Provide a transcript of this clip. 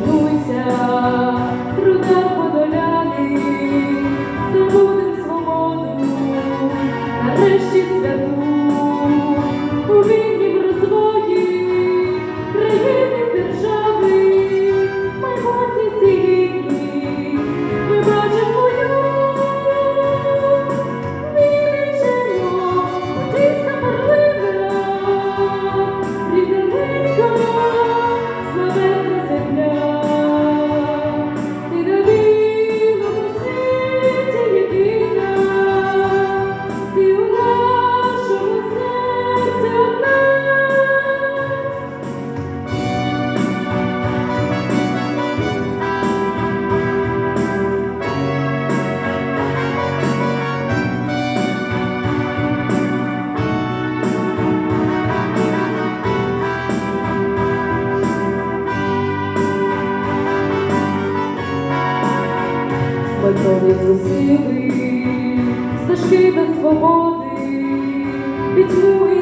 the. Стежки до свободи, пітьмує.